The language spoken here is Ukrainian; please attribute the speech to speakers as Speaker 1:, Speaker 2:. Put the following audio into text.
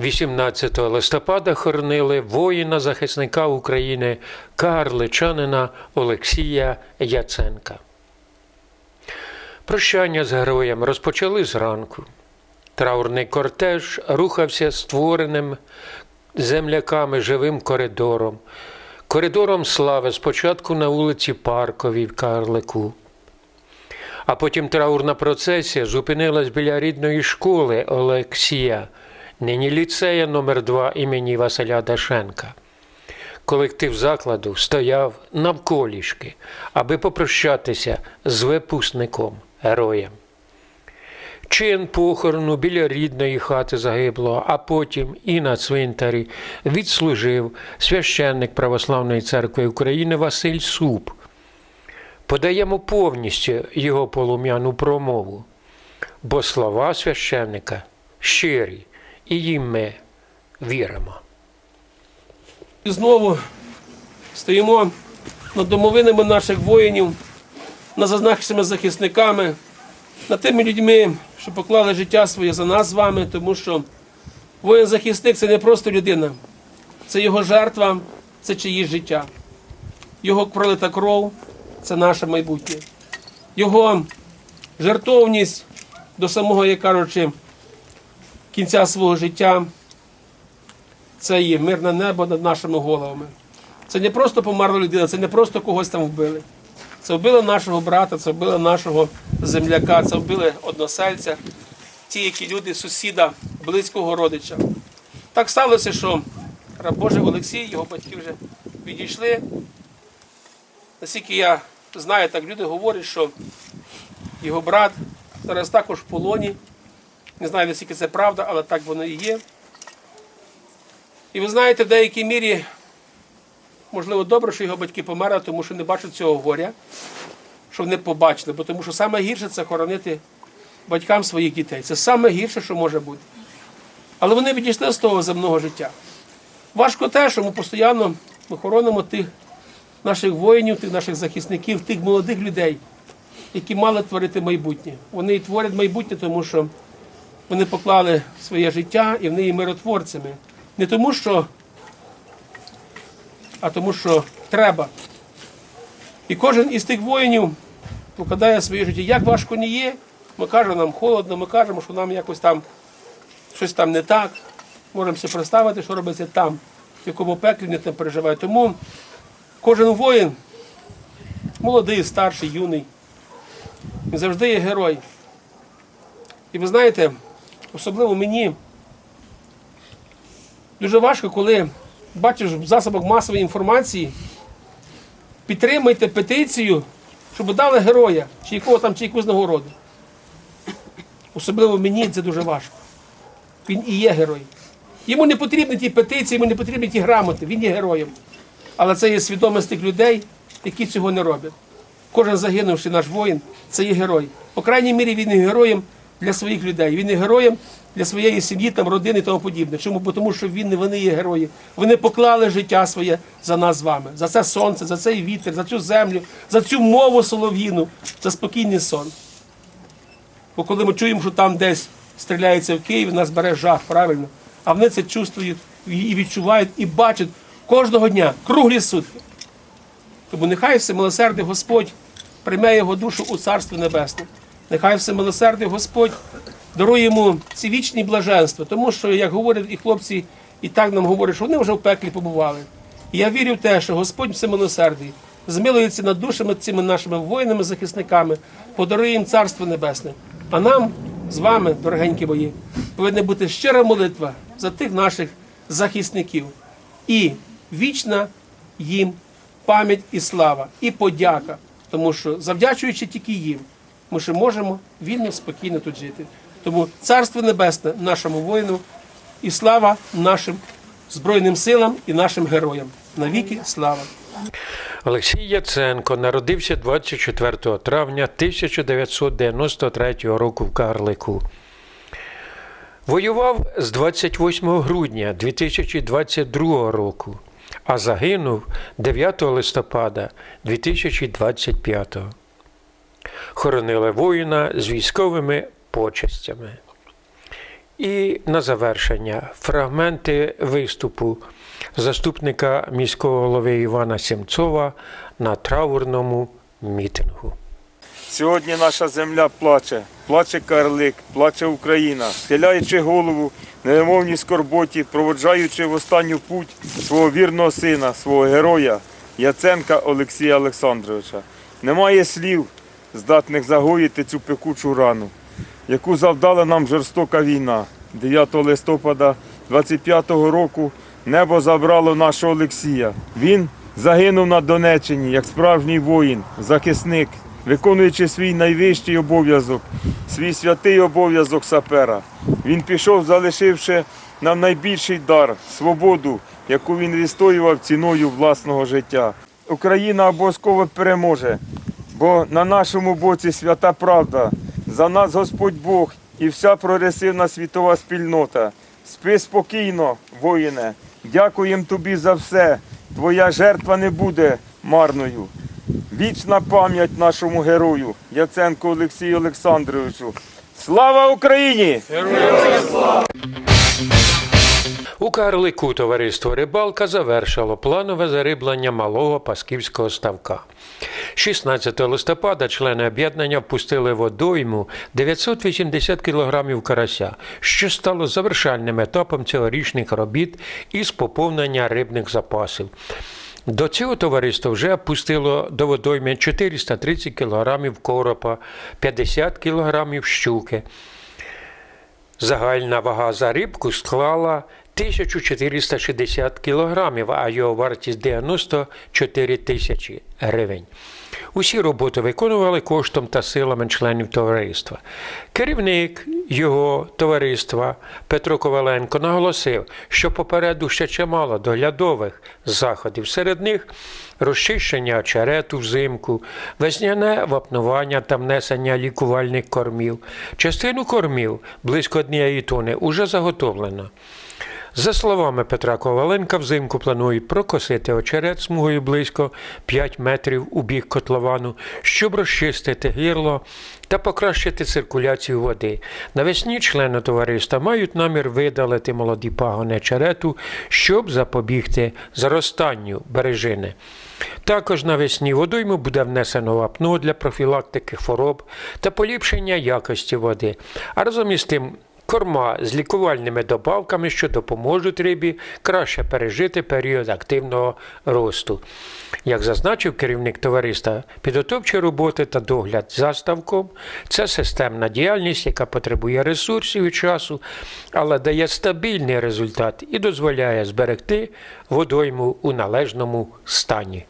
Speaker 1: 18 листопада хоронили воїна-захисника України карличанина Олексія Яценка. Прощання з героєм розпочали зранку. Траурний кортеж рухався створеним земляками живим коридором. Коридором слави спочатку на вулиці Парковій в Карлику. А потім траурна процесія зупинилась біля рідної школи Олексія, нині ліцея номер 2 імені Василя Дашенка. Колектив закладу стояв навколішки, аби попрощатися з випускником, героєм. Чин похорону біля рідної хати загиблого, а потім і на цвинтарі відслужив священник Православної церкви України Василь Суп. Подаємо повністю його полум'яну промову, бо слова священника щирі, і їм ми віримо.
Speaker 2: І знову стоїмо над домовинами наших воїнів, над нашими захисниками, над тими людьми, що поклали життя своє за нас з вами, тому що воїн-захисник це не просто людина, це його жертва, це чиїсь життя. Його пролита кров це наше майбутнє. Його жертовність до самого, як кажучи, кінця свого життя це є мирне небо над нашими головами. Це не просто померла людина, це не просто когось там вбили. Це вбили нашого брата, це вбили нашого земляка, це вбили односельця, ті, які люди, сусіда, близького родича. Так сталося, що раб Божий Олексій, його батьки вже відійшли. Наскільки я знаю, так люди говорять, що його брат зараз також в полоні. Не знаю, наскільки це правда, але так воно і є. І ви знаєте, в деякій мірі, можливо, добре, що його батьки померли, тому що не бачать цього горя, що вони побачили. Бо тому що саме гірше це хоронити батькам своїх дітей. Це саме гірше, що може бути. Але вони відійшли з того земного життя. Важко те, що ми постійно ми хоронимо тих наших воїнів, тих наших захисників, тих молодих людей, які мали творити майбутнє. Вони і творять майбутнє, тому що вони поклали своє життя і вони є миротворцями. Не тому, що, а тому, що треба. І кожен із тих воїнів покладає своє життя. Як важко не є, ми кажемо, нам холодно, ми кажемо, що нам якось там щось там не так. Можемо собі представити, що робиться там, в якому пеклі вони там переживають. Тому кожен воїн, молодий, старший, юний, він завжди є герой. І ви знаєте, особливо мені дуже важко, коли бачиш в засобах масової інформації, підтримайте петицію, щоб дали героя, чи якого там, чи якусь нагороду. Особливо мені це дуже важко. Він і є герой. Йому не потрібні ті петиції, йому не потрібні ті грамоти, він є героєм. Але це є свідомість тих людей, які цього не роблять. Кожен загинувший наш воїн це є герой. По крайній мірі він є героєм для своїх людей. Він є героєм для своєї сім'ї, там, родини і тому подібне. Чому? Бо Тому що він, вони є герої. Вони поклали життя своє за нас з вами, за це сонце, за цей вітер, за цю землю, за цю мову солов'їну, за спокійний сон. Бо коли ми чуємо, що там десь стріляється в Києві, нас бере жах, правильно. А вони це чувствують і відчувають, і бачать кожного дня, круглі сутки. Тому нехай всемилосердний Господь прийме його душу у Царство Небесне. Нехай всемилосердний Господь дарує йому ці вічні блаженства, тому що, як говорять і хлопці, і так нам говорять, що вони вже в пеклі побували. І я вірю в те, що Господь всемилосердний змилується над душами цими нашими воїнами, захисниками, подарує їм Царство Небесне. А нам з вами, дорогенькі мої, повинна бути щира молитва за тих наших захисників. І вічна їм пам'ять і слава, і подяка, тому що завдячуючи тільки їм, ми ще можемо вільно, спокійно тут жити. Тому царство небесне нашому воїну і слава нашим Збройним силам і нашим героям. Навіки слава!
Speaker 1: Олексій Яценко народився 24 травня 1993 року в Карлику. Воював з 28 грудня 2022 року, а загинув 9 листопада 2025. Хоронили воїна з військовими почестями. І на завершення фрагменти виступу заступника міського голови Івана Сімцова на траурному мітингу.
Speaker 3: Сьогодні наша земля плаче, плаче карлик, плаче Україна, схиляючи голову на немовній скорботі, проводжаючи в останню путь свого вірного сина, свого героя Яценка Олексія Олександровича. Немає слів, здатних загоїти цю пекучу рану, яку завдала нам жорстока війна. 9 листопада 25-го року небо забрало нашого Олексія. Він загинув на Донеччині як справжній воїн, захисник, виконуючи свій найвищий обов'язок, свій святий обов'язок сапера. Він пішов, залишивши нам найбільший дар свободу, яку він відстоював ціною власного життя. Україна обов'язково переможе, бо на нашому боці свята правда. За нас Господь Бог і вся прогресивна світова спільнота. Спи спокійно, воїне. Дякуємо тобі за все. Твоя жертва не буде марною. Вічна пам'ять нашому герою Яценку Олексію Олександровичу. Слава Україні!
Speaker 1: У Карлику товариство Рибалка завершило планове зариблення малого Пасківського ставка. 16 листопада члени об'єднання впустили водойму 980 кг карася, що стало завершальним етапом цьогорічних робіт із поповнення рибних запасів. До цього товариство вже опустило до водойми 430 кг коропа, 50 кг щуки. Загальна вага за рибку склала 1460 кілограмів, а його вартість 94 тисячі гривень. Усі роботи виконували коштом та силами членів товариства. Керівник його товариства Петро Коваленко наголосив, що попереду ще чимало доглядових заходів. Серед них розчищення очерету взимку, весняне вапнування та внесення лікувальних кормів. Частину кормів близько однієї тони уже заготовлено. За словами Петра Коваленка, взимку планують прокосити очерет смугою близько 5 метрів у бік котловану, щоб розчистити гірло та покращити циркуляцію води. Навесні члени товариства мають намір видалити молоді пагони очерету, щоб запобігти зростанню бережини. Також навесні водойму буде внесено вапно для профілактики хвороб та поліпшення якості води. А разом із тим корма з лікувальними добавками, що допоможуть рибі краще пережити період активного росту. Як зазначив керівник товариства, підготовчі роботи та догляд за ставком це системна діяльність, яка потребує ресурсів і часу, але дає стабільний результат і дозволяє зберегти водойму у належному стані.